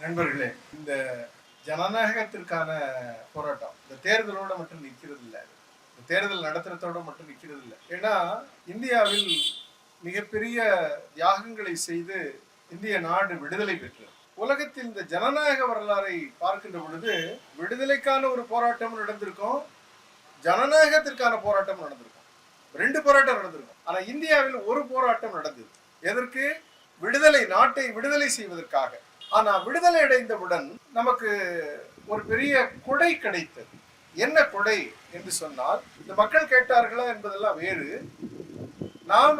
நண்பர்களே இந்த ஜனநாயகத்திற்கான போராட்டம் இந்த தேர்தலோட மட்டும் நிற்கிறது இல்லை இந்த தேர்தல் நடத்துறதோட மட்டும் நிற்கிறது இல்லை ஏன்னா இந்தியாவில் மிகப்பெரிய தியாகங்களை செய்து இந்திய நாடு விடுதலை பெற்றது. உலகத்தில் இந்த ஜனநாயக வரலாறை பார்க்கின்ற பொழுது விடுதலைக்கான ஒரு போராட்டம் நடந்திருக்கும் ஜனநாயகத்திற்கான போராட்டம் நடந்திருக்கும். ரெண்டு போராட்டம் நடந்திருக்கும். ஆனா இந்தியாவில் ஒரு போராட்டம் நடந்தது. எதற்கு? விடுதலை நாட்டை விடுதலை செய்வதற்காக. ஆனா விடுதலை அடைந்தவுடன் நமக்கு ஒரு பெரிய கொடை கிடைத்தது. என்ன கொடை என்று சொன்னால் இந்த மக்கள் கேட்டார்களா என்பதெல்லாம் வேறு. நாம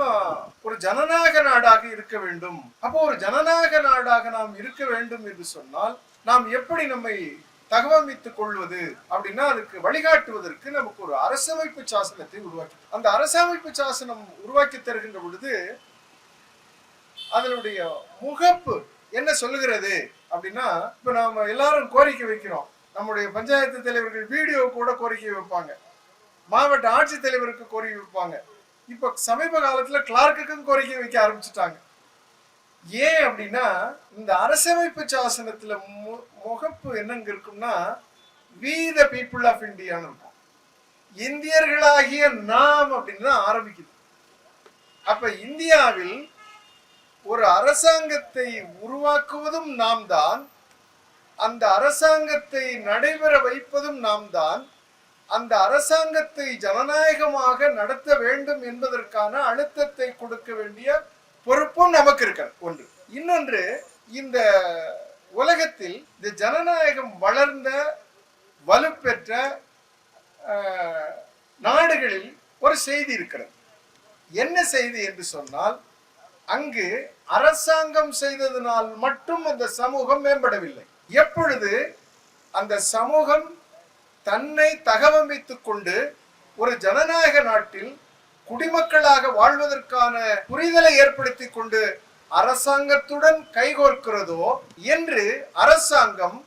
ஒரு ஜனநாயக நாடாக இருக்க வேண்டும். அப்போ ஒரு ஜனநாயக நாடாக நாம் இருக்க வேண்டும் என்று சொன்னால் நாம் எப்படி நம்மை தகவமைத்துக் கொள்வது அப்படின்னா அதுக்கு வழிகாட்டுவதற்கு நமக்கு ஒரு அரசமைப்பு சாசனத்தை உருவாக்கி அந்த அரசமைப்பு சாசனம் உருவாக்கி தருகின்ற பொழுது அதனுடைய முகப்பு என்ன சொல்லுகிறது அப்படின்னா இப்ப நாம எல்லாரும் கோரிக்கை வைக்கிறோம். நம்முடைய பஞ்சாயத்து தலைவர்கள் வீடியோ கூட கோரிக்கை வைப்பாங்க. மாவட்ட ஆட்சித்தலைவருக்கு கோரிக்கை வைப்பாங்க. இப்ப சமீப காலத்துல கிளார்க்குக்கும் கோரிக்கை வைக்க ஆரம்பிச்சுட்டாங்க. ஏன் அப்படின்னா இந்த அரசமைப்பு சாசனத்துல மு- முகப்பு என்னங்க இருக்கும்னா வி த பீப்புள் ஆஃப் இந்தியான்னு இருக்கும். இந்தியர்களாகிய நாம் அப்படின்னு தான் ஆரம்பிக்குது. அப்ப இந்தியாவில் ஒரு அரசாங்கத்தை உருவாக்குவதும் நாம் தான் அந்த அரசாங்கத்தை நடைபெற வைப்பதும் நாம் தான் அந்த அரசாங்கத்தை ஜனநாயகமாக நடத்த வேண்டும் என்பதற்கான அழுத்தத்தை கொடுக்க வேண்டிய பொறுப்பும் நமக்கு இருக்கிறது ஒன்று. இன்னொன்று இந்த உலகத்தில் இந்த ஜனநாயகம் வளர்ந்த வலுப்பெற்ற நாடுகளில் ஒரு செய்தி இருக்கிறது. என்ன செய்தி என்று சொன்னால் அங்கு அரசாங்கம் செய்ததினால் மட்டும் அந்த சமூகம் மேம்படவில்லை. எப்பொழுது அந்த சமூகம் தன்னை தகவமைத்துக் கொண்டு ஒரு ஜனநாயக நாட்டில் குடிமக்களாக வாழ்வதற்கான புரிதலை ஏற்படுத்தி கொண்டு அரசாங்கத்துடன் கைகோர்க்கிறதோ என்று அரசாங்கம்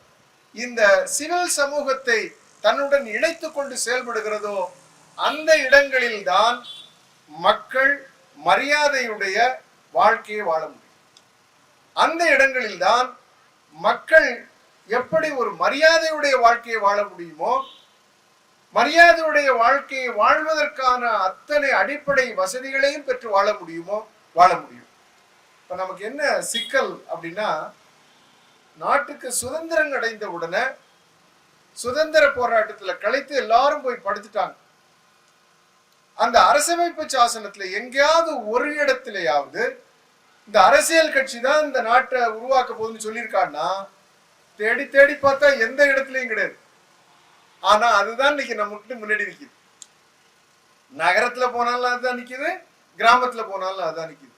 இந்த சிவில் சமூகத்தை தன்னுடன் இணைத்துக் கொண்டு செயல்படுகிறதோ அந்த இடங்களில்தான் மக்கள் மரியாதையுடைய வாழ்க்கையை வாழ முடியும். அந்த இடங்களில் தான் மக்கள் எப்படி ஒரு மரியாதையுடைய வாழ்க்கையை வாழ முடியுமோ மரியாதையுடைய வாழ்க்கையை வாழ்வதற்கான அத்தனை அடிப்படை வசதிகளையும் பெற்று வாழ முடியுமோ வாழ முடியும். இப்ப நமக்கு என்ன சிக்கல் அப்படின்னா நாட்டுக்கு சுதந்திரம் அடைந்த உடனே சுதந்திர போராட்டத்துல கலைத்து எல்லாரும் போய் படுத்துட்டாங்க. அந்த அரசமைப்பு சாசனத்துல எங்கேயாவது ஒரு இடத்திலேயாவது இந்த அரசியல் கட்சி தான் இந்த நாட்டை உருவாக்க போகுதுன்னு சொல்லியிருக்கான்னா தேடி தேடி பார்த்தா எந்த இடத்துலயும் கிடையாது. ஆனா அதுதான் இன்னைக்கு நம்மகிட்ட முன்னாடி நிற்கிது நகரத்துல போனாலும் அதுதான் நிற்கிது கிராமத்துல போனாலும் அதுதான் நிற்கிது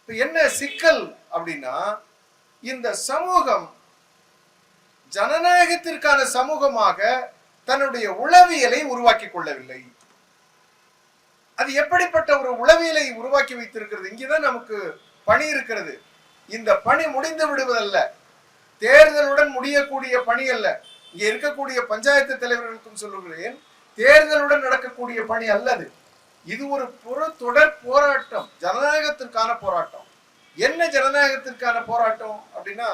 இப்போ என்ன சிக்கல் அப்படின்னா இந்த சமூகம் ஜனநாயகத்திற்கான சமூகமாக தன்னுடைய உளவியலை உருவாக்கி கொள்ளவில்லை. அது எப்படிப்பட்ட ஒரு உளவியலை உருவாக்கி வைத்திருக்கிறது? இங்கேதான் நமக்கு பணி இருக்கிறது. இந்த பணி முடிந்து விடுவதல்ல. தேர்தலுடன் முடியக்கூடிய பணி அல்ல. இங்க இருக்கக்கூடிய பஞ்சாயத்து தலைவர்களுக்கும் சொல்லுகிறேன் தேர்தலுடன் நடக்கக்கூடிய பணி அல்லது இது ஒரு புற தொடர் போராட்டம் ஜனநாயகத்திற்கான போராட்டம். என்ன ஜனநாயகத்திற்கான போராட்டம் அப்படின்னா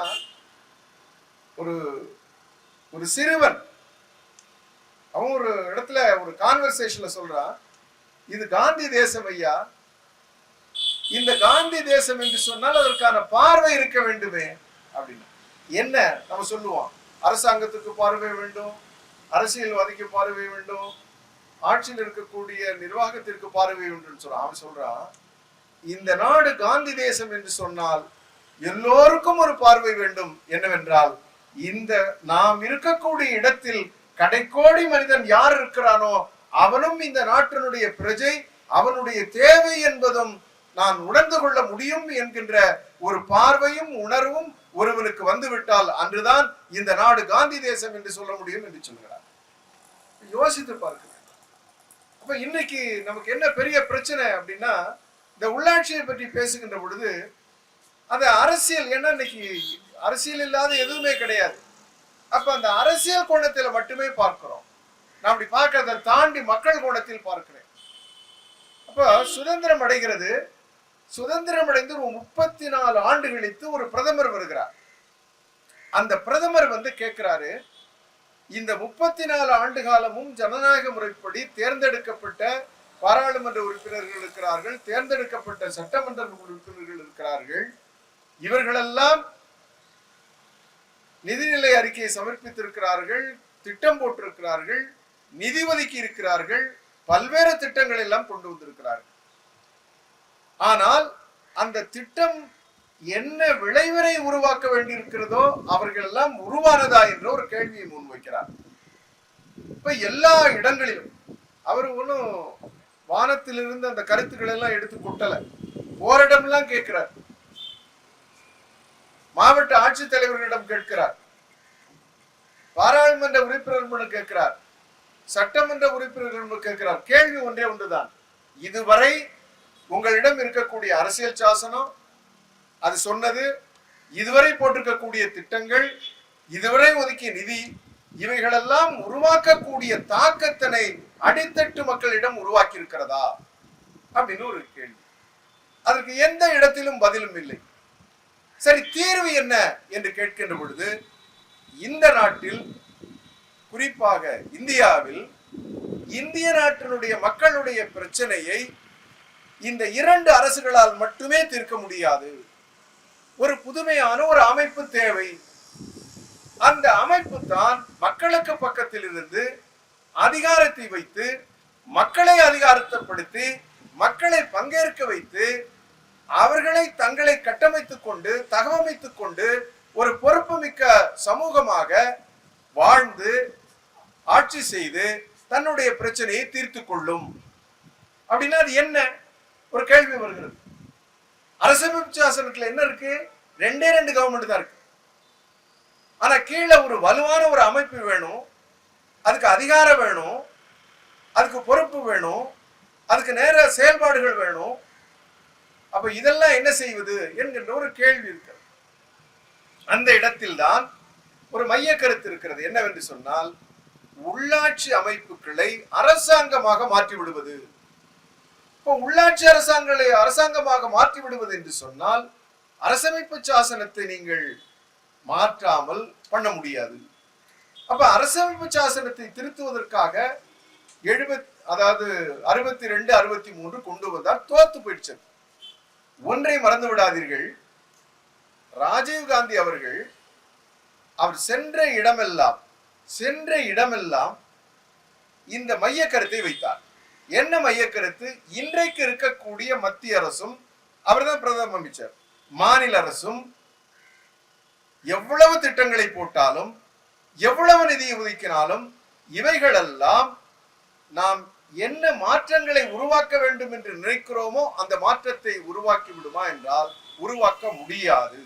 ஒரு ஒரு சிறுவன் அவன் ஒரு இடத்துல ஒரு கான்வர்சேஷன்ல சொல்றான் இது காந்தி தேசம் ஐயா. இந்த காந்தி தேசம் என்று சொன்னால் அதற்கான பார்வை இருக்க வேண்டுமே அப்படின்னு. என்ன நம்ம சொல்லுவோம்? அரசாங்கத்துக்கு பார்வை வேண்டும் அரசியல்வாதிக்கு பார்வை வேண்டும் ஆட்சியில் இருக்கக்கூடிய நிர்வாகத்திற்கு பார்வை வேண்டும் சொல்றான். அவன் சொல்றான் இந்த நாடு காந்தி தேசம் என்று சொன்னால் எல்லோருக்கும் ஒரு பார்வை வேண்டும். என்னவென்றால் இந்த நாம் இருக்கக்கூடிய இடத்தில் கடைக்கோடி மனிதன் யார் இருக்கிறானோ அவனும் இந்த நாட்டினுடைய பிரஜை அவனுடைய தேவை என்பதும் நான் உணர்ந்து கொள்ள முடியும் என்கின்ற ஒரு பார்வையும் உணர்வும் ஒருவனுக்கு வந்துவிட்டால் அன்றுதான் இந்த நாடு காந்தி தேசம் என்று சொல்ல முடியும் என்று சொல்கிறார். யோசித்து பார்க்க அப்ப இன்னைக்கு நமக்கு என்ன பெரிய பிரச்சனை அப்படின்னா இந்த உள்ளாட்சியை பற்றி பேசுகின்ற பொழுது அந்த அரசியல் ஏன்னா இன்னைக்கு அரசியல் இல்லாத எதுவுமே கிடையாது. அப்ப அந்த அரசியல் கோணத்துல மட்டுமே பார்க்கிறோம். நான் அப்படி பார்க்கறதை தாண்டி மக்கள் கோணத்தில் பார்க்கிறேன். அப்ப சுதந்திரம் அடைகிறது. சுதந்திரம் அடைந்து ஒரு முப்பத்தி நாலு ஆண்டு கழித்து ஒரு பிரதமர் வருகிறார். அந்த பிரதமர் வந்து கேட்கிறாரு இந்த முப்பத்தி நாலு ஆண்டு காலமும் ஜனநாயக முறைப்படி தேர்ந்தெடுக்கப்பட்ட பாராளுமன்ற உறுப்பினர்கள் இருக்கிறார்கள் தேர்ந்தெடுக்கப்பட்ட சட்டமன்ற உறுப்பினர்கள் இருக்கிறார்கள். இவர்களெல்லாம் நிதிநிலை அறிக்கையை சமர்ப்பித்திருக்கிறார்கள் திட்டம் போட்டிருக்கிறார்கள். நிதி ஒதுக்கி இருக்கிறார்கள் பல்வேறு திட்டங்கள் எல்லாம் கொண்டு வந்திருக்கிறார்கள். ஆனால் அந்த திட்டம் என்ன விளைவரை உருவாக்க வேண்டியிருக்கிறதோ அவர்கள் எல்லாம் உருவானதா என்ற ஒரு கேள்வியை முன்வைக்கிறார். இப்ப எல்லா இடங்களிலும் அவர் ஒன்றும் வானத்திலிருந்து அந்த கருத்துக்கள் எல்லாம் எடுத்து கொட்டல. ஓரிடம்லாம் கேட்கிறார். மாவட்ட ஆட்சித்தலைவர்களிடம் கேட்கிறார். பாராளுமன்ற உறுப்பினர் கேட்கிறார். சட்டமன்ற உறுப்பினர்கள் கேட்கிறார். கேள்வி ஒன்றே ஒன்றுதான். இதுவரை உங்களிடம் இருக்கக்கூடிய அரசியல் சாசனம் அது சொன்னது இதுவரை போட்டிருக்கக்கூடிய திட்டங்கள் இதுவரை ஒதுக்கிய நிதி இவைகளெல்லாம் உருவாக்கக்கூடிய தாக்கத்தினை அடித்தட்டு மக்களிடம் உருவாக்கி இருக்கிறதா அப்படின்னு ஒரு கேள்வி. அதற்கு எந்த இடத்திலும் பதிலும் இல்லை. சரி தீர்வு என்ன என்று கேட்கின்ற பொழுது இந்த நாட்டில் குறிப்பாக இந்தியாவில் இந்திய நாட்டினுடைய மக்களுடைய பிரச்சனையை இந்த இரண்டு அரசுகளால் மட்டுமே தீர்க்க முடியாது. ஒரு புதுமையான ஒரு அமைப்பு தேவை. அந்த அமைப்பு தான் மக்களுக்கு பக்கத்தில் இருந்து அதிகாரத்தை வைத்து மக்களை அதிகாரத்தைப்படுத்தி மக்களை பங்கேற்க வைத்து அவர்களை தங்களை கட்டமைத்துக் கொண்டு தகவமைத்துக் கொண்டு ஒரு பொறுப்புமிக்க சமூகமாக வாழ்ந்து ஆட்சி செய்து தன்னுடைய பிரச்சனையை தீர்த்து கொள்ளும். அப்படின்னா அது என்ன? ஒரு கேள்வி வருகிறது. அரசமைப்பு சாசனத்துல என்ன இருக்கு? ரெண்டே ரெண்டு கவர்மெண்ட் தான் இருக்கு. ஆனா கீழே ஒரு வலுவான ஒரு அமைப்பு வேணும். அதுக்கு அதிகாரம் வேணும். அதுக்கு பொறுப்பு வேணும். அதுக்கு நேர செயல்பாடுகள் வேணும். அப்ப இதெல்லாம் என்ன செய்வது என்கின்ற ஒரு கேள்வி இருக்கு அந்த இடத்தில்தான் ஒரு மைய கருத்து இருக்கிறது. என்னவென்று சொன்னால் உள்ளாட்சி அமைப்புகளை அரசாங்கமாக மாற்றி விடுவது இப்போ உள்ளாட்சி அரசாங்கங்களை அரசாங்கமாக மாற்றி விடுவது என்று சொன்னால் அரசமைப்பு சாசனத்தை நீங்கள் மாற்றாமல் பண்ண முடியாது. அப்ப அரசமைப்பு சாசனத்தை திருத்துவதற்காக எழுபத் அதாவது அறுபத்தி ரெண்டு அறுபத்தி மூன்று கொண்டு வந்தார் தோத்து போயிடுச்சது ஒன்றை மறந்து விடாதீர்கள். ராஜீவ் காந்தி அவர்கள் அவர் சென்ற இடமெல்லாம் சென்ற இடமெல்லாம் இந்த மைய கருத்தை வைத்தார். என்ன மைய கருத்து இன்றைக்கு இருக்கக்கூடிய மத்திய அரசும் அவர்தான் பிரதம அமைச்சர் மாநில அரசும் எவ்வளவு திட்டங்களை போட்டாலும் எவ்வளவு நிதியை ஒதுக்கினாலும் இவைகளெல்லாம் நாம் என்ன மாற்றங்களை உருவாக்க வேண்டும் என்று நினைக்கிறோமோ அந்த மாற்றத்தை உருவாக்கி விடுமா என்றால் உருவாக்க முடியாது.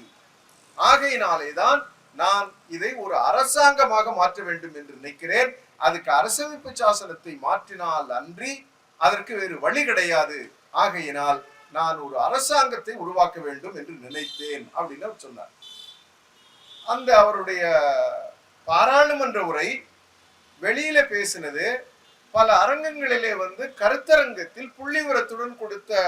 ஆகையினாலே தான் நான் இதை ஒரு அரசாங்கமாக மாற்ற வேண்டும் என்று நினைக்கிறேன். அதுக்கு அரசமைப்பு சாசனத்தை மாற்றினால் அன்றி அதற்கு வேறு வழி கிடையாது. ஆகையினால் நான் ஒரு அரசாங்கத்தை உருவாக்க வேண்டும் என்று நினைத்தேன் அப்படின்னு அவர் சொன்னார். அந்த அவருடைய பாராளுமன்ற உரை வெளியில பேசினது பல அரங்கங்களிலே வந்து கருத்தரங்கத்தில் புள்ளிவரத்துடன் கொடுத்த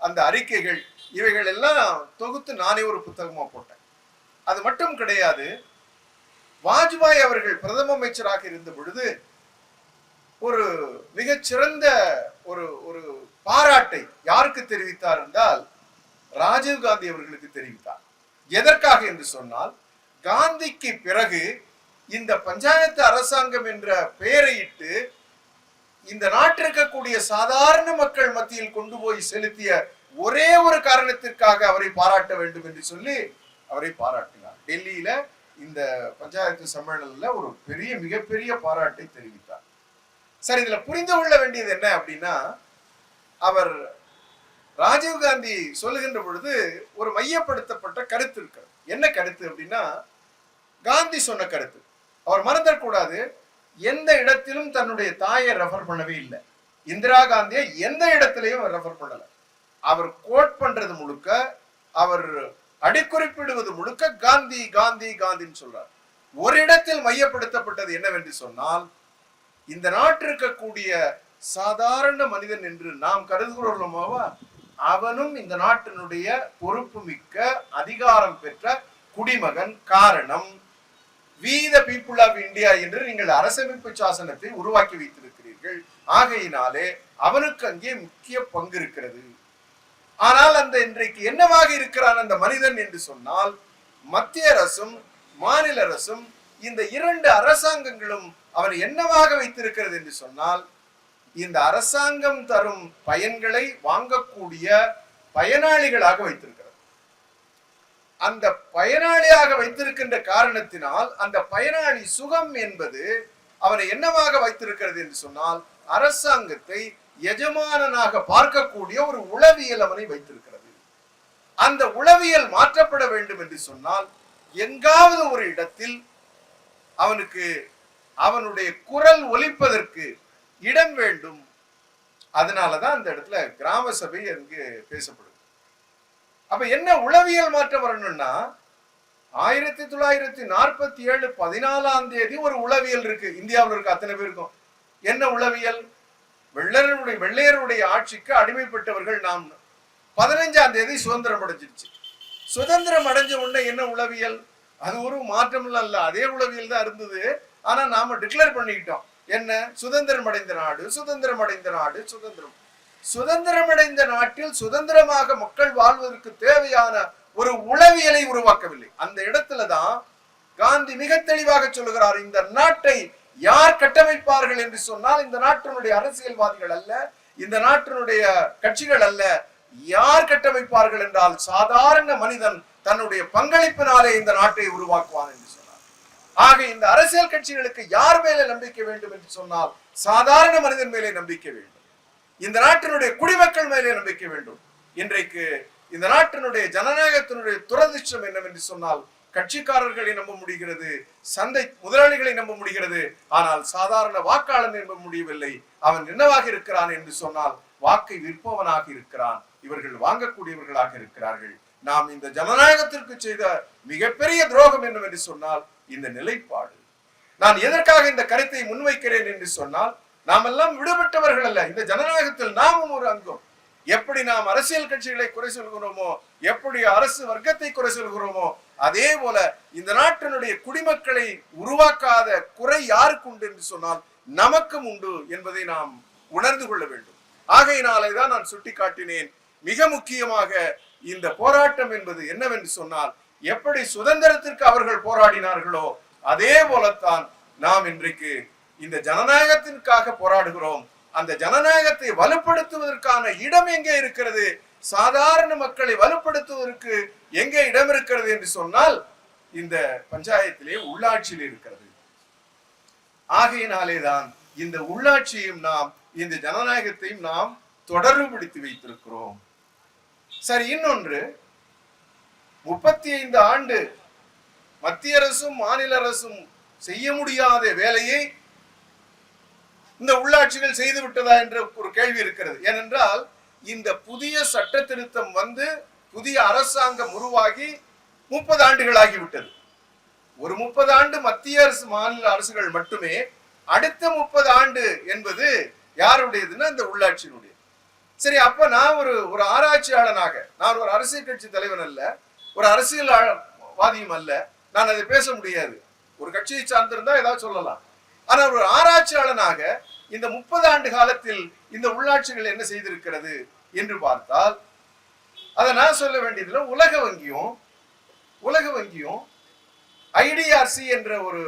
அந்த அறிக்கைகள் இவைகள் எல்லாம் தொகுத்து நானே ஒரு புத்தகமா போட்டேன். அது மட்டும் கிடையாது வாஜ்பாய் அவர்கள் பிரதம அமைச்சராக இருந்த பொழுது ஒரு மிகச்சிறந்த ஒரு ஒரு பாராட்டை யாருக்கு தெரிவித்தார் என்றால் ராஜீவ் காந்தி அவர்களுக்கு தெரிவித்தார். எதற்காக என்று சொன்னால் காந்திக்கு பிறகு இந்த பஞ்சாயத்து அரசாங்கம் என்ற பெயரை இட்டு இந்த நாட்டில் இருக்கக்கூடிய சாதாரண மக்கள் மத்தியில் கொண்டு போய் செலுத்திய ஒரே ஒரு காரணத்திற்காக அவரை பாராட்ட வேண்டும் என்று சொல்லி அவரை பாராட்டினார். டெல்லியில இந்த பஞ்சாயத்து சம்மேளனில் ஒரு பெரிய மிகப்பெரிய பாராட்டை தெரிவித்தார். சரி இதுல புரிந்து கொள்ள வேண்டியது என்ன அப்படின்னா அவர் ராஜீவ் காந்தி சொல்லுகின்ற பொழுது ஒரு மையப்படுத்தப்பட்ட கருத்து இருக்கிறது. என்ன கருத்து அப்படின்னா காந்தி சொன்ன கருத்து. அவர் மறந்துடக்கூடாது எந்த இடத்திலும் தன்னுடைய தாயை ரெஃபர் பண்ணவே இல்லை. இந்திரா காந்தியை எந்த இடத்திலையும் ரெஃபர் பண்ணலை. அவர் கோட் பண்றது முழுக்க அவர் அடிக்குறிப்பிடுவது முழுக்க காந்தி காந்தி காந்தின்னு சொல்றார். ஒரு இடத்தில் மையப்படுத்தப்பட்டது என்னவென்று சொன்னால் இந்த நாட்டில் இருக்கக்கூடிய சாதாரண மனிதன் என்று நாம் கருதுகிறோமோவா அவனும் இந்த நாட்டினுடைய பொறுப்பு மிக்க அதிகாரம் பெற்ற குடிமகன் காரணம். We the people of India என்று நீங்கள் அரசமைப்பு சாசனத்தை உருவாக்கி வைத்திருக்கிறீர்கள். ஆகையினாலே அவனுக்கு அங்கே முக்கிய பங்கு இருக்கிறது. ஆனால் அந்த இன்றைக்கு என்னவாக இருக்கிறான் அந்த மனிதன் என்று சொன்னால் மத்திய அரசும் மாநில அரசும் இந்த இரண்டு அரசாங்கங்களும் அவனை என்னவாக வைத்திருக்கிறது என்று சொன்னால் இந்த அரசாங்கம் தரும் பயன்களை வாங்கக்கூடிய பயனாளிகளாக வைத்திருக்கிறது. அந்த பயனாளியாக வைத்திருக்கின்ற காரணத்தினால் அந்த பயனாளி சுகம் என்பது அவனை என்னவாக வைத்திருக்கிறது என்று சொன்னால் அரசாங்கத்தை எஜமானனாக பார்க்கக்கூடிய ஒரு உளவியல் அவனை வைத்திருக்கிறது. அந்த உளவியல் மாற்றப்பட வேண்டும் என்று சொன்னால் எங்காவது ஒரு இடத்தில் அவனுக்கு அவனுடைய குரல் ஒலிப்பதற்கு இடம் வேண்டும். அதனாலதான் அந்த இடத்துல கிராம சபை அங்கு பேசப்படுது. அப்ப என்ன உளவியல் மாற்றம் வரணும்னா ஆயிரத்தி தொள்ளாயிரத்தி நாற்பத்தி ஏழு பதினாலாம் தேதி ஒரு உளவியல் இருக்கு. இந்தியாவில் இருக்க அத்தனை பேருக்கும். என்ன உளவியல்? வெள்ளருடைய வெள்ளையருடைய ஆட்சிக்கு அடிமைப்பட்டவர்கள் நாம் பதினஞ்சாம் தேதி சுதந்திரம் அடைஞ்சிருச்சு. சுதந்திரம் அடைஞ்ச உடனே என்ன உளவியல்? அது ஒரு மாற்றம் அல்ல அதே உளவியல் தான் இருந்தது. ஆனா நாம டிக்ளேர் பண்ணிக்கிட்டோம். என்ன? சுதந்திரம் அடைந்த நாடு சுதந்திரம் அடைந்த நாடு சுதந்திரம். சுதந்திரம் அடைந்த நாட்டில் சுதந்திரமாக மக்கள் வாழ்வதற்கு தேவையான ஒரு உளவியலை உருவாக்கவில்லை. அந்த இடத்துல தான் காந்தி மிக தெளிவாக சொல்லுகிறார் இந்த நாட்டை யார் கட்டமைப்பார்கள் என்று சொன்னால் இந்த நாட்டினுடைய அரசியல்வாதிகள் அல்ல இந்த நாட்டினுடைய கட்சிகள் அல்ல. யார் கட்டமைப்பார்கள் என்றால் சாதாரண மனிதன் தன்னுடைய பங்களிப்பினாலே இந்த நாட்டை உருவாக்குவான் என்று சொன்னார். ஆக இந்த அரசியல் கட்சிகளுக்கு யார் மேலே நம்பிக்கை வேண்டும் என்று சொன்னால் சாதாரண மனிதன் மேலே நம்பிக்கை வேண்டும். இந்த நாட்டினுடைய குடிமக்கள் மேலே நம்பிக்கை வேண்டும். இன்றைக்கு இந்த நாட்டினுடைய ஜனநாயகத்தினுடைய துரதிர்ஷ்டம் என்னவென்று சொன்னால் கட்சிக்காரர்களை நம்ப முடிகிறது சந்தை முதலாளிகளை நம்ப முடிகிறது. ஆனால் சாதாரண வாக்காளன் நம்ப முடியவில்லை. அவன் என்னவாக இருக்கிறான் என்று சொன்னால் வாக்கை விற்பவனாக இருக்கிறான். இவர்கள் வாங்கக்கூடியவர்களாக இருக்கிறார்கள். நாம் இந்த ஜனநாயகத்திற்கு செய்த மிகப்பெரிய துரோகம் என்னவென்று சொன்னால் இந்த நிலைப்பாடு. நான் எதற்காக இந்த கருத்தை முன்வைக்கிறேன் என்று சொன்னால் நாம் எல்லாம் விடுபட்டவர்கள் அல்ல. இந்த ஜனநாயகத்தில் நாமும் ஒரு அங்கம். எப்படி நாம் அரசியல் கட்சிகளை குறை சொல்கிறோமோ எப்படி அரசு வர்க்கத்தை குறை சொல்கிறோமோ அதே போல இந்த நாட்டினுடைய குடிமக்களை உருவாக்காத குறை யாருக்கு உண்டு என்று சொன்னால் நமக்கும் உண்டு என்பதை நாம் உணர்ந்து கொள்ள வேண்டும். ஆகையினாலே தான் நான் சுட்டிக்காட்டினேன் மிக முக்கியமாக இந்த போராட்டம் என்பது என்னவென்று சொன்னால் எப்படி சுதந்திரத்திற்கு அவர்கள் போராடினார்களோ அதே போலத்தான் நாம் இன்றைக்கு இந்த ஜனநாயகத்திற்காக போராடுகிறோம் அந்த ஜனநாயகத்தை வலுப்படுத்துவதற்கான இடம் எங்கே இருக்கிறது? சாதாரண மக்களை வலுப்படுத்துவதற்கு எங்கே இடம் இருக்கிறது என்று சொன்னால் இந்த பஞ்சாயத்திலே உள்ளாட்சியில் இருக்கிறது. ஆகையினாலேதான் இந்த உள்ளாட்சியையும் நாம் இந்த ஜனநாயகத்தையும் நாம் தொடர்புபடுத்தி வைத்திருக்கிறோம். சரி இன்னொன்று. முப்பத்தி ஐந்து ஆண்டு மத்திய அரசும் மாநில அரசும் செய்ய முடியாத வேலையை இந்த உள்ளாட்சிகள் செய்து விட்டதா என்ற ஒரு கேள்வி இருக்கிறது. ஏனென்றால் இந்த புதிய சட்ட திருத்தம் வந்து புதிய அரசாங்கம் உருவாகி முப்பது ஆண்டுகள் ஆகிவிட்டது. ஒரு முப்பது ஆண்டு மத்திய அரசு மாநில அரசுகள் மட்டுமே அடுத்த முப்பது ஆண்டு என்பது யாருடையதுன்னா இந்த உள்ளாட்சியினுடைய. சரி அப்ப நான் ஒரு ஒரு ஆராய்ச்சியாளனாக நான் ஒரு அரசியல் கட்சி தலைவன் அல்ல ஒரு அரசியல் வாதியும் அல்ல நான் அதை பேச முடியாது. ஒரு கட்சியை சார்ந்திருந்தா ஏதாவது சொல்லலாம். ஆனால் ஒரு ஆராய்ச்சியாளனாக இந்த முப்பது ஆண்டு காலத்தில் இந்த உள்ளாட்சிகள் என்ன செய்திருக்கிறது என்று பார்த்தால் அதை நான் சொல்ல வேண்டியதுல உலக வங்கியும் உலக வங்கியும் ஐடிஆர்சி என்ற ஒரு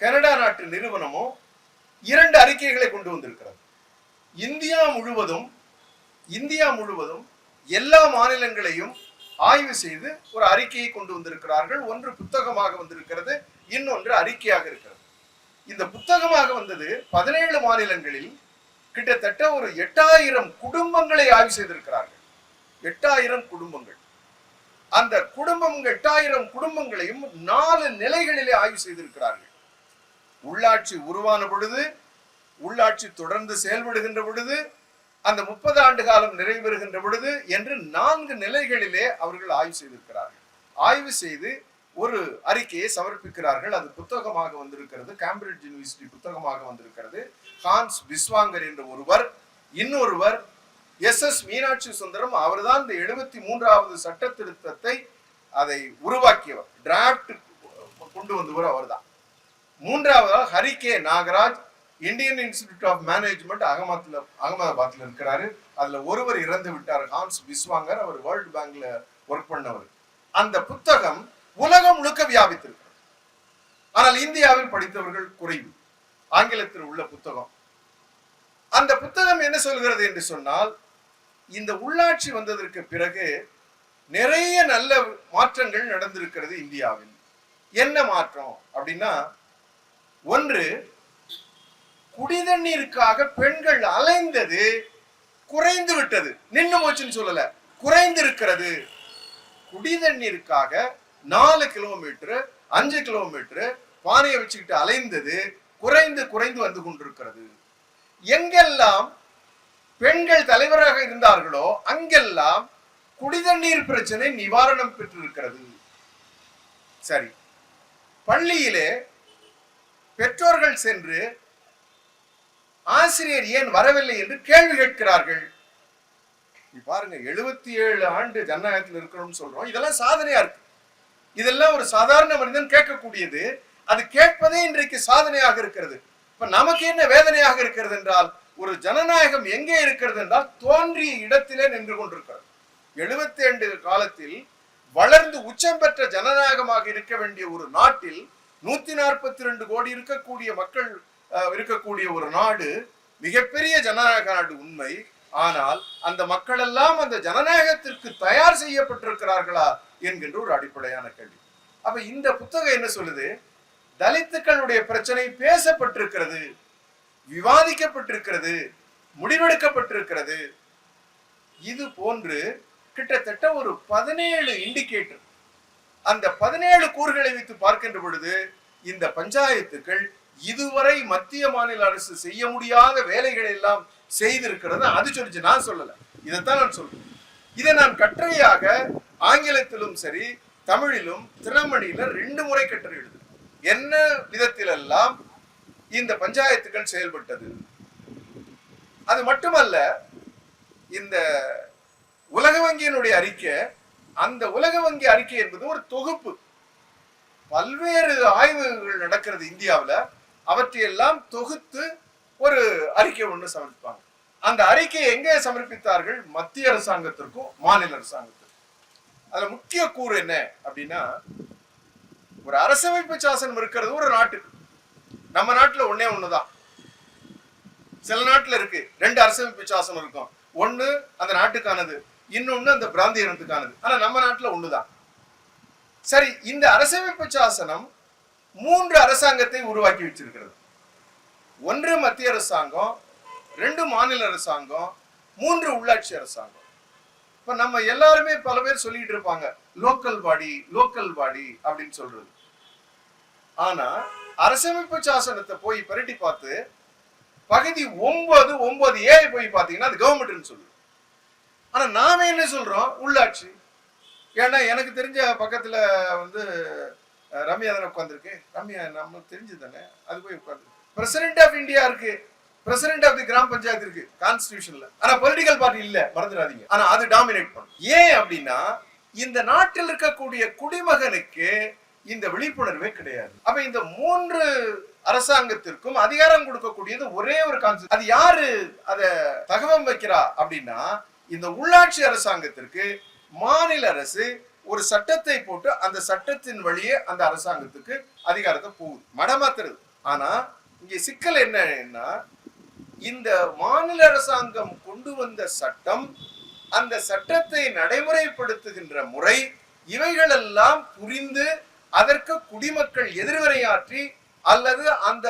கனடா நாட்டு நிறுவனமும் இரண்டு அறிக்கைகளை கொண்டு வந்திருக்கிறது. இந்தியா முழுவதும் இந்தியா முழுவதும் எல்லா மாநிலங்களையும் ஆய்வு செய்து ஒரு அறிக்கையை கொண்டு வந்திருக்கிறார்கள். ஒன்று புத்தகமாக வந்திருக்கிறது இன்னொன்று அறிக்கையாக இருக்கிறது. இந்த புத்தகமாக வந்தது பதினேழு மாநிலங்களில் கிட்டத்தட்ட ஒரு எட்டாயிரம் குடும்பங்களை ஆய்வு செய்திருக்கிறார்கள். எட்டாயிரம் குடும்பங்கள். அந்த குடும்பம் எட்டாயிரம் குடும்பங்களையும் நாலு நிலைகளிலே ஆய்வு செய்திருக்கிறார்கள். உள்ளாட்சி உருவான பொழுது உள்ளாட்சி தொடர்ந்து செயல்படுகின்ற பொழுது அந்த முப்பது ஆண்டு காலம் நிறைவேறுகின்ற பொழுது என்று நான்கு நிலைகளிலே அவர்கள் ஆய்வு செய்திருக்கிறார்கள். ஆய்வு செய்து ஒரு அறிக்கையை சமர்ப்பிக்கிறார்கள். அது புத்தகமாக வந்திருக்கிறது. கேம்பிரிட்ஜ் யூனிவர்சிட்டி புத்தகமாக வந்திருக்கிறது. ஹான்ஸ் பிஸ்வாங்கர் என்ற ஒருவர் இன்னொருவர் எஸ். எஸ். மீனாட்சி சுந்தரம் அவர்தான் இந்த எழுபத்தி மூன்றாவது சட்ட திருத்தத்தை அதை உருவாக்கியவர். டிராப்ட் கொண்டு வந்தவர் அவர்தான். மூன்றாவதாக Hari K Nagaraj Indian institute of management அகமதுல அகமதாபாத்ல இருக்கிறாரு. அதுல ஒருவர் இறந்து விட்டார். ஹான்ஸ் பிஸ்வாங்கர் அவர் வேர்ல்டு பேங்க்ல ஒர்க் பண்ணவர். அந்த புத்தகம் உலகம் முழுக்க வியாபித்திருக்கிறது. ஆனால் இந்தியாவில் படித்தவர்கள் குறைவு. ஆங்கிலத்தில் உள்ள புத்தகம். அந்த புத்தகம் என்ன சொல்கிறது என்று சொன்னால் இந்த உள்ளாட்சி வந்ததற்கு பிறகு நிறைய நல்ல மாற்றங்கள் நடந்திருக்கிறது இந்தியாவில். என்ன மாற்றம் அப்படின்னா ஒன்று குடிதண்ணீருக்காக பெண்கள் அலைந்தது குறைந்து விட்டது நின்னு போச்சுன்னு சொல்லல. குறைந்து இருக்கிறது குடிதண்ணீருக்காக நாலு கிலோமீட்டர் அஞ்சு கிலோமீட்டர் பானையை வச்சுக்கிட்டு அலைந்தது குறைந்து குறைந்து வந்து கொண்டிருக்கிறது. எங்கெல்லாம் பெண்கள் தலைவராக இருந்தார்களோ அங்கெல்லாம் குடிதண்ணீர் பிரச்சனை நிவாரணம் பெற்றிருக்கிறது. சரி பள்ளியிலே பெற்றோர்கள் சென்று ஆசிரியர் ஏன் வரவில்லை என்று கேள்வி கேட்கிறார்கள். பாருங்க எழுபத்தி ஏழு ஆண்டு ஜனநாயகத்தில் இருக்கிறோம்னு சொல்றோம். இதெல்லாம் சாதனையா இருக்கு. இதெல்லாம் ஒரு சாதாரண மனிதன் கேட்கக்கூடியது. அது கேட்பதே இன்றைக்கு சாதனையாக இருக்கிறது. இப்ப நமக்கு என்ன வேதனையாக இருக்கிறது என்றால் ஒரு ஜனநாயகம் எங்கே இருக்கிறது என்றால் தோன்றிய இடத்திலே நின்று கொண்டிருக்கிறது. எழுபத்தி ரெண்டு காலத்தில் வளர்ந்து உச்சம் பெற்ற ஜனநாயகமாக இருக்க வேண்டிய ஒரு நாட்டில் நூத்தி நாற்பத்தி ரெண்டு கோடி இருக்கக்கூடிய மக்கள் இருக்கக்கூடிய ஒரு நாடு மிகப்பெரிய ஜனநாயக நாடு உண்மை. ஆனால் அந்த மக்கள் எல்லாம் அந்த ஜனநாயகத்திற்கு தயார் செய்யப்பட்டிருக்கிறார்களா? என்கின்ற ஒரு அடிப்படையான கேள்வி. அப்ப இந்த புத்தகம் என்ன சொல்லுது? தலித்துக்களுடைய பிரச்சனை பேசப்பட்டிருக்கிறது விவாதிக்கப்பட்டிருக்கிறது முடிவெடுக்கப்பட்டிருக்கிறது. இது போன்று கிட்டத்தட்ட ஒரு பதினேழு இண்டிகேட்டர் அந்த பதினேழு கூறுகளை வைத்து பார்க்கின்ற பொழுது இந்த பஞ்சாயத்துக்கள் இதுவரை மத்திய மாநில அரசு செய்ய முடியாத வேலைகளை எல்லாம் செய்திருக்கிறது அது சொல்லிச்சு. நான் சொல்லல. இதைத்தான் நான் சொல்றேன். இதை நான் கட்டுரையாக ஆங்கிலத்திலும் சரி தமிழிலும் திறமணியில ரெண்டு முறை கட்டுரை எழுது என்ன விதத்திலெல்லாம் இந்த பஞ்சாயத்துகள் செயல்பட்டது? அது மட்டுமல்ல இந்த உலக வங்கியினுடைய அறிக்கை அந்த உலக வங்கி அறிக்கை என்பது ஒரு தொகுப்பு. பல்வேறு ஆய்வுகள் நடக்கிறது இந்தியாவுல அவற்றையெல்லாம் தொகுத்து ஒரு அறிக்கை ஒன்று சமர்ப்பிப்பாங்க. அந்த அறிக்கையை எங்கே சமர்ப்பித்தார்கள்? மத்திய அரசாங்கத்திற்கும் மாநில அரசாங்கத்திற்கும். அதுல முக்கிய கூறு என்ன அப்படின்னா ஒரு அரசமைப்பு சாசனம் இருக்கிறது ஒரு நாட்டுக்கு. நம்ம நாட்டுல ஒன்னே ஒண்ணுதான். சில நாட்டுல இருக்கு ரெண்டு அரசமைப்பு சாசனம் இருக்கும். ஒண்ணு அந்த நாட்டுக்கானது இன்னொன்னு அந்த பிராந்தியத்துக்கானது ஆனா நம்ம நாட்டுல ஒண்ணுதான். சரி இந்த அரசமைப்பு சாசனம் மூன்று அரசாங்கத்தை உருவாக்கி வச்சிருக்கிறது. ஒன்று மத்திய அரசாங்கம் ரெண்டு மாநில அரசாங்கம் மூன்று உள்ளாட்சி அரசாங்கம். இப்ப நம்ம எல்லாருமே பல பேர் சொல்லிட்டு இருப்பாங்க லோக்கல் பாடி லோக்கல் பாடி அப்படின்னு சொல்றது. ஆனா அரசமைப்பு சாசனத்தை போய் பரட்டி பார்த்து பகுதி ஒன்பது ஒன்பது ஏ போய் பார்த்தீங்கன்னா அது கவர்மெண்ட்னு சொல்லுது. ஆனா நாம என்ன சொல்றோம்? உள்ளாட்சி. ஏன்னா எனக்கு தெரிஞ்ச பக்கத்துல வந்து ரம்யா தானே உட்காந்துருக்கு ரம்யா நம்மளுக்கு தெரிஞ்சது தானே? அது போய் உட்காந்து பிரசிடென்ட் ஆஃப் இந்தியா இருக்கு. President of the gram panchayat இருக்கு கான்ஸ்டிடியூஷன்ல ஆனா பொலிட்டிக்கல் பார்ட்டி இல்ல மறந்துடாதீங்க. ஆனா அது டாமினேட் பண்ணும். ஏன் அப்படின்னா இந்த நாட்டில் இருக்கக்கூடிய குடிமகனுக்கு இந்த விழிப்புணர்வே கிடையாது. அப்ப இந்த மூன்று அரசாங்கத்திற்கும் அதிகாரம் கொடுக்கக்கூடியது ஒரே ஒரு கான்செப்ட் அது யாரு அத தகவல் வைக்கிறா அப்படின்னா இந்த உள்ளாட்சி அரசாங்கத்திற்கு மாநில அரசு ஒரு சட்டத்தை போட்டு அந்த சட்டத்தின் வழியே அந்த அரசாங்கத்துக்கு அதிகாரத்தை போகுது. மடமாத்துறது ஆனா இங்க சிக்கல் என்னன்னா இந்த மாநில அரசாங்கம் கொண்டு வந்த சட்டம் அந்த சட்டத்தை நடைமுறைப்படுத்துகின்ற முறை இவைகளெல்லாம் புரிந்து அதற்கு குடிமக்கள் எதிர்வினையாற்றி அல்லது அந்த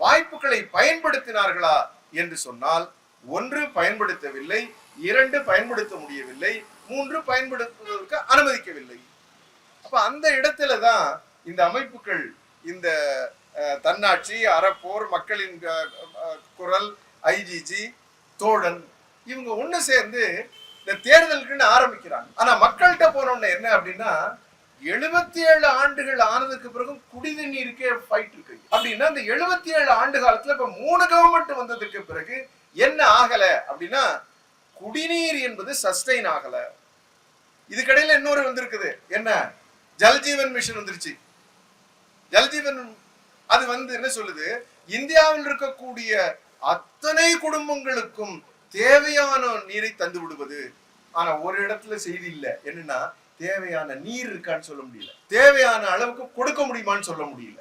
வாய்ப்புகளை பயன்படுத்தினார்களா என்று சொன்னால் ஒன்று பயன்படுத்தவில்லை இரண்டு பயன்படுத்த முடியவில்லை மூன்று பயன்படுத்துவதற்கு அனுமதிக்கவில்லை. அப்ப அந்த இடத்துல தான் இந்த அமைப்புகள் இந்த அஹ், தன்னாட்சி அறப்போர் மக்களின் குரல் ஐஜிஜி தோழன் இவங்க ஒண்ணு சேர்ந்து இந்த தேர்தலுக்குன்னு ஆரம்பிக்கிறாங்க. ஆனா மக்கள்கிட்ட போனோம்னா என்ன அப்படின்னா எழுபத்தி ஏழு ஆண்டுகள் ஆனதுக்கு பிறகு குடிநீருக்கே ஃபைட் இருக்கு. அப்படின்னா இந்த எழுபத்தி ஏழு ஆண்டு காலத்துல இப்ப மூணு கவர்மெண்ட் வந்ததுக்கு பிறகு என்ன ஆகல அப்படின்னா குடிநீர் என்பது சஸ்டைன் ஆகல. இதுக்கடையில இன்னொரு வந்திருக்குது. என்ன? ஜல்ஜீவன் மிஷன் வந்துருச்சு. ஜல்ஜீவன் அது வந்து என்ன சொல்லுது? இந்தியாவில் இருக்கக்கூடிய அத்தனை குடும்பங்களுக்கும் தேவையான நீரை தந்து விடுவது. ஆனா ஒரு இடத்துல செய்தி இல்லை. என்னன்னா தேவையான நீர் இருக்கான்னு சொல்ல முடியல. தேவையான அளவுக்கு கொடுக்க முடியுமான்னு சொல்ல முடியல.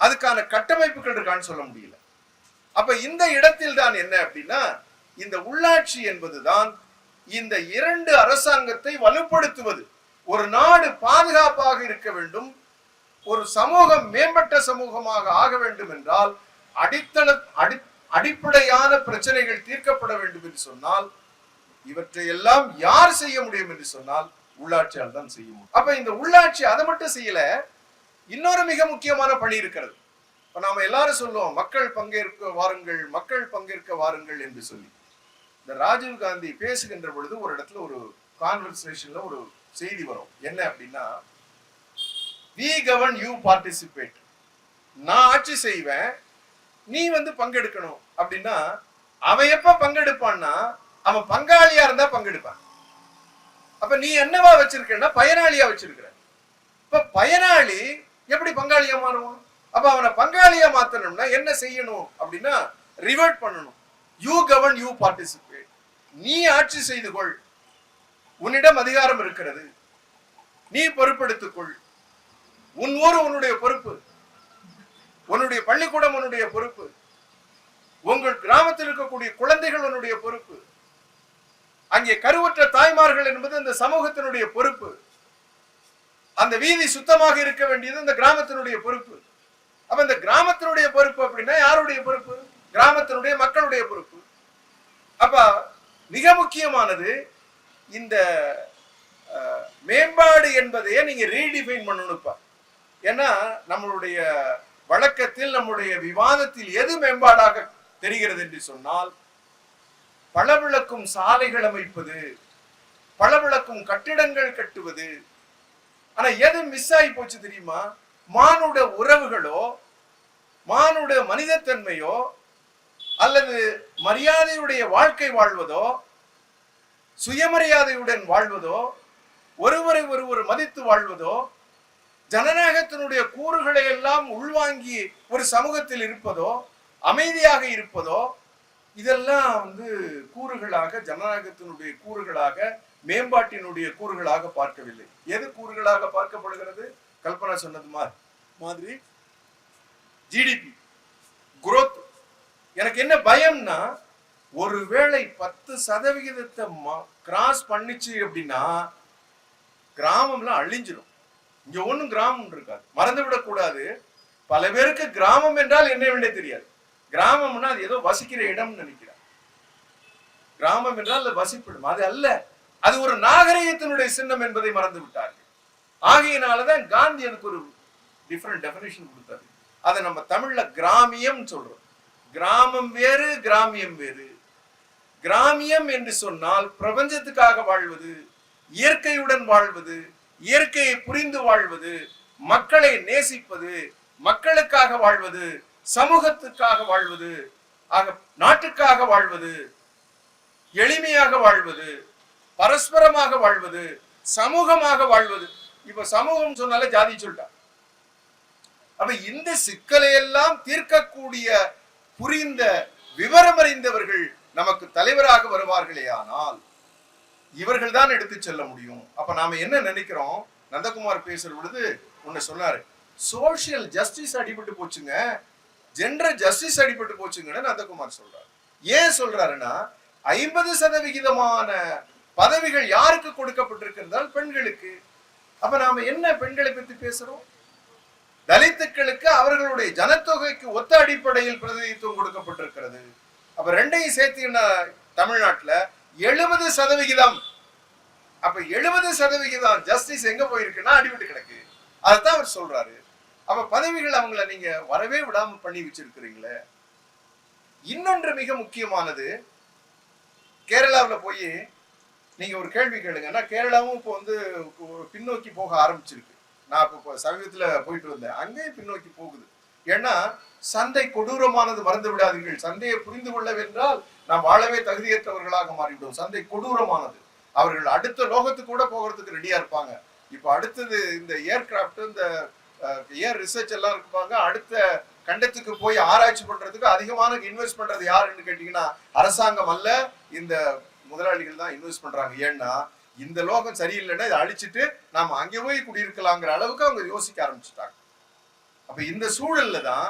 அதுக்கான கட்டமைப்புகள் இருக்கான்னு சொல்ல முடியல. அப்ப இந்த இடத்தில் தான் என்ன அப்படின்னா இந்த உள்ளாட்சி என்பதுதான் இந்த இரண்டு அரசாங்கத்தை வலுப்படுத்துவது. ஒரு நாடு பாதுகாப்பாக இருக்க வேண்டும். ஒரு சமூகம் மேம்பட்ட சமூகமாக ஆக வேண்டும் என்றால் அடித்தள அடி அடிப்படையான பிரச்சனைகள் தீர்க்கப்பட வேண்டும் என்று சொன்னால் இவற்றை எல்லாம் யார் செய்ய முடியும் என்று சொன்னால் உள்ளாட்சியால் தான் செய்ய முடியும். அப்ப இந்த உள்ளாட்சி அதை மட்டும் செய்யல இன்னொரு மிக முக்கியமான பணி இருக்கிறது. இப்ப நாம எல்லாரும் சொல்லுவோம் மக்கள் பங்கேற்க வாருங்கள் மக்கள் பங்கேற்க வாருங்கள் என்று சொல்லி. இந்த ராஜீவ் காந்தி பேசுகின்ற பொழுது ஒரு இடத்துல ஒரு கான்வர்சேஷன்ல ஒரு செய்தி வரும். என்ன அப்படின்னா வி கவர்ன் யூ பார்ட்டிசிபேட் நான் ஆட்சி செய்வேன் நீ வந்து பங்கெடுக்கணும். அப்படின்னா அவன் எப்ப பங்கெடுப்பான்னா அவன் பங்காளியா இருந்தா பங்கெடுப்பான். அப்ப நீ என்னவா வச்சிருக்கன்னா பயனாளியா வச்சிருக்கிற. இப்ப பயனாளி எப்படி பங்காளியா மாறுவான்? அப்ப அவனை பங்காளியா மாத்தணும்னா என்ன செய்யணும்? அப்படின்னா ரிவர்ட் பண்ணணும். யூ கவர்ன் யூ பார்ட்டிசிபேட் நீ ஆட்சி செய்து கொள். உன்னிடம் அதிகாரம் இருக்கிறது. நீ பொறுப்பெடுத்துக்கொள் உன் ஊர் உன்னுடைய பொறுப்பு. உன்னுடைய பள்ளிக்கூடம் உன்னுடைய பொறுப்பு. உங்கள் கிராமத்தில் இருக்கக்கூடிய குழந்தைகள் உன்னுடைய பொறுப்பு. அங்கே கருவற்ற தாய்மார்கள் என்பது அந்த சமூகத்தினுடைய பொறுப்பு. அந்த வீதி சுத்தமாக இருக்க வேண்டியது அந்த கிராமத்தினுடைய பொறுப்பு. அப்ப இந்த கிராமத்தினுடைய பொறுப்பு அப்படின்னா யாருடைய பொறுப்பு? கிராமத்தினுடைய மக்களுடைய பொறுப்பு. அப்ப மிக முக்கியமானது இந்த மேம்பாடு என்பதையே நீங்க ரீடிஃபைன் பண்ணணும்ப்பா. ஏன்னா நம்மளுடைய வழக்கத்தில் நம்முடைய விவாதத்தில் எது மேம்பாடாக தெரிகிறது என்று சொன்னால் பளவிளக்கும் சாலைகள் அமைப்பது பளவிளக்கும் கட்டிடங்கள் கட்டுவது ஆனா எது மிஸ் ஆகி போச்சு தெரியுமா? மானுட உறவுகளோ மானுட மனிதத்தன்மையோ அல்லது மரியாதையுடைய வாழ்க்கை வாழ்வதோ சுயமரியாதையுடன் வாழ்வதோ ஒருவரை ஒருவர் மதித்து வாழ்வதோ ஜனநாயகத்தினுடைய கூறுகளை எல்லாம் உள்வாங்கி ஒரு சமூகத்தில் இருப்பதோ அமைதியாக இருப்பதோ இதெல்லாம் வந்து கூறுகளாக ஜனநாயகத்தினுடைய கூறுகளாக மேம்பாட்டினுடைய கூறுகளாக பார்க்கவில்லை. எது கூறுகளாக பார்க்கப்படுகிறது? கல்பனா சொன்னது மாதிரி மாதிரி ஜிடிபி குரோத் எனக்கு என்ன பயம்னா ஒருவேளை பத்து சதவிகிதத்தை கிராஸ் பண்ணிச்சு அப்படின்னா கிராமம்லாம் அழிஞ்சிடும் இங்க ஒன்றும் கிராமம் இருக்காது. மறந்து விடக்கூடாது. பல பேருக்கு கிராமம் என்றால் என்ன வேண்டிய தெரியாது. கிராமம்னா அது ஏதோ வசிக்கிற இடம்னு நினைக்கிறார். கிராமம் என்றால் அது வசிப்பிடும். அது அல்ல. அது ஒரு நாகரிகத்தினுடைய சின்னம் என்பதை மறந்து விட்டார்கள். ஆகையினாலதான் காந்தி எனக்கு ஒரு டிஃப்ரெண்ட் டெபினேஷன் கொடுத்தாரு. அதை நம்ம தமிழ்ல கிராமியம் சொல்றோம். கிராமம் வேறு கிராமியம் வேறு. கிராமியம் என்று சொன்னால் பிரபஞ்சத்துக்காக வாழ்வது இயற்கையுடன் வாழ்வது இயற்கையை புரிந்து வாழ்வது மக்களை நேசிப்பது மக்களுக்காக வாழ்வது சமூகத்துக்காக வாழ்வது ஆக நாட்டுக்காக வாழ்வது எளிமையாக வாழ்வது பரஸ்பரமாக வாழ்வது சமூகமாக வாழ்வது. இப்ப சமூகம் சொன்னாலே ஜாதி சொல்லிட்டா அப்ப இந்த சிக்கலை எல்லாம் தீர்க்கக்கூடிய புரிந்த விவரமறிந்தவர்கள் நமக்கு தலைவராக வருவார்களே ஆனால் இவர்கள் தான் எடுத்து செல்ல முடியும். அப்ப நாம என்ன நினைக்கிறோம்? நந்தகுமார் பேசுற பொழுது ஒண்ணு சொன்னாரு சோஷியல் ஜஸ்டிஸ் அடிபட்டு போச்சுங்க. ஜென்ரல் ஜஸ்டிஸ் அடிபட்டு போச்சுங்கன்னு நந்தகுமார் சொல்றாரு. ஏன் சொல்றாருன்னா ஐம்பது சதவிகிதமான பதவிகள் யாருக்கு கொடுக்கப்பட்டிருக்கிறால் பெண்களுக்கு. அப்ப நாம என்ன பெண்களை பத்தி பேசுறோம்? தலித்துக்களுக்கு அவர்களுடைய ஜனத்தொகைக்கு ஒத்த அடிப்படையில் பிரதிநிதித்துவம் கொடுக்கப்பட்டிருக்கிறது. அப்ப ரெண்டையும் சேர்த்து தமிழ்நாட்டுல எழுபது சதவிகிதம். அப்ப எழுபது சதவிகிதம் ஜஸ்டிஸ் எங்க போயிருக்குன்னா அடிபட்டு கிடக்கு. அதைத்தான் அவர் சொல்றாரு. அப்ப பதவிகள் அவங்கள நீங்க வரவே விடாம பண்ணி வச்சிருக்கிறீங்களே. இன்னொன்று மிக முக்கியமானது கேரளாவுல போய் நீங்க ஒரு கேள்வி கேளுங்கன்னா கேரளாவும் இப்போ வந்து பின்னோக்கி போக ஆரம்பிச்சிருக்கு. நான் இப்போ சமீபத்தில் போயிட்டு வந்தேன். அங்கேயும் பின்னோக்கி போகுது. ஏன்னா சந்தை கொடூரமானது மறந்து விடாதீர்கள். சந்தையை புரிந்து கொள்ளவென்றால் நாம் வாழவே தகுதியற்றவர்களாக மாறிவிடும் சந்தை கொடூரமானது. அவர்கள் அடுத்த லோகத்துக்கு கூட போகிறதுக்கு ரெடியா இருப்பாங்க. இப்போ அடுத்தது இந்த ஏர்கிராஃப்ட் இந்த ஏர் ரிசர்ச் எல்லாம் இருப்பாங்க அடுத்த கண்டத்துக்கு போய் ஆராய்ச்சி பண்றதுக்கு அதிகமான இன்வெஸ்ட் பண்றது யாருன்னு கேட்டீங்கன்னா அரசாங்கம் அல்ல இந்த முதலாளிகள் தான் இன்வெஸ்ட் பண்றாங்க. ஏன்னா இந்த லோகம் சரியில்லைன்னா இதை அழிச்சிட்டு நாம அங்கே போய் குடியிருக்கலாங்கிற அளவுக்கு அவங்க யோசிக்க ஆரம்பிச்சுட்டாங்க. அப்ப இந்த சூழல்ல தான்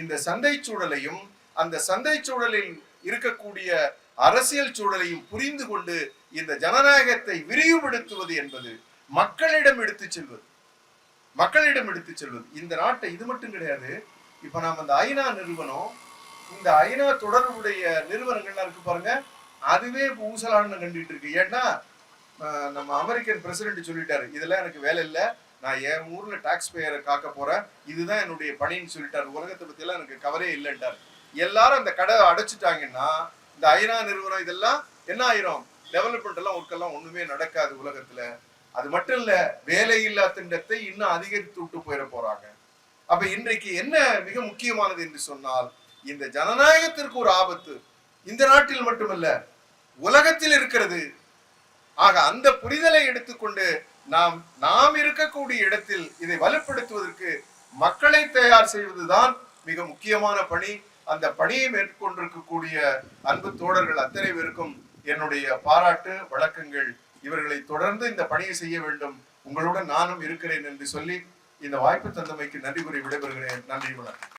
இந்த சந்தை சூழலையும் அந்த சந்தை சூழலில் இருக்கக்கூடிய அரசியல் சூழலையும் புரிந்து கொண்டு இந்த ஜனநாயகத்தை விரிவுபடுத்துவது என்பது மக்களிடம் எடுத்து செல்வது. மக்களிடம் எடுத்து செல்வது. இந்த நாட்டை இது மட்டும் கிடையாது. இப்ப நாம் அந்த ஐநா நிறுவனம் இந்த ஐநா தொடர்புடைய நிறுவனங்கள்லாம் இருக்கு பாருங்க. அதுவே ஊசலான்னு கண்டுட்டு இருக்கு. ஏன்னா நம்ம அமெரிக்கன் பிரசிடென்ட் சொல்லிட்டாரு இதெல்லாம் எனக்கு வேலை இல்லை. நான் என் ஊர்ல டாக்ஸ் பேயரை காக்க போறேன். இதுதான் என்னுடைய பணின்னு சொல்லிட்டார். உலகத்தை பத்தி எல்லாம் எனக்கு கவரே இல்லைன்றார் எல்லாரும் அந்த கடை அடைச்சிட்டாங்கன்னா இந்த ஐநா நிறுவனம் இதெல்லாம் என்ன ஆயிரும்? டெவலப்மெண்ட் எல்லாம் ஒர்க்கெல்லாம் ஒண்ணுமே நடக்காது உலகத்துல. அது மட்டும் இல்ல வேலையில்லா திண்டத்தை இன்னும் அதிகரித்து விட்டு போயிட போறாங்க. அப்ப இன்றைக்கு என்ன மிக முக்கியமானது என்று சொன்னால் இந்த ஜனநாயகத்திற்கு ஒரு ஆபத்து. இந்த நாட்டில் மட்டுமல்ல உலகத்தில் இருக்கிறது. ஆக அந்த புரிதலை எடுத்துக்கொண்டு நாம் நாம் இருக்கக்கூடிய இடத்தில் இதை வலுப்படுத்துவதற்கு மக்களை தயார் செய்வதுதான் மிக முக்கியமான பணி. அந்த பணியை மேற்கொண்டிருக்கக்கூடிய அன்பு தோழர்கள் அத்தனை பேருக்கும் என்னுடைய பாராட்டு வழக்கங்கள் இவர்களை தொடர்ந்து இந்த பணியை செய்ய வேண்டும். உங்களுடன் நானும் இருக்கிறேன் என்று சொல்லி இந்த வாய்ப்பு தந்தமைக்கு நன்றி கூறி விடைபெறுகிறேன். நன்றி வணக்கம்.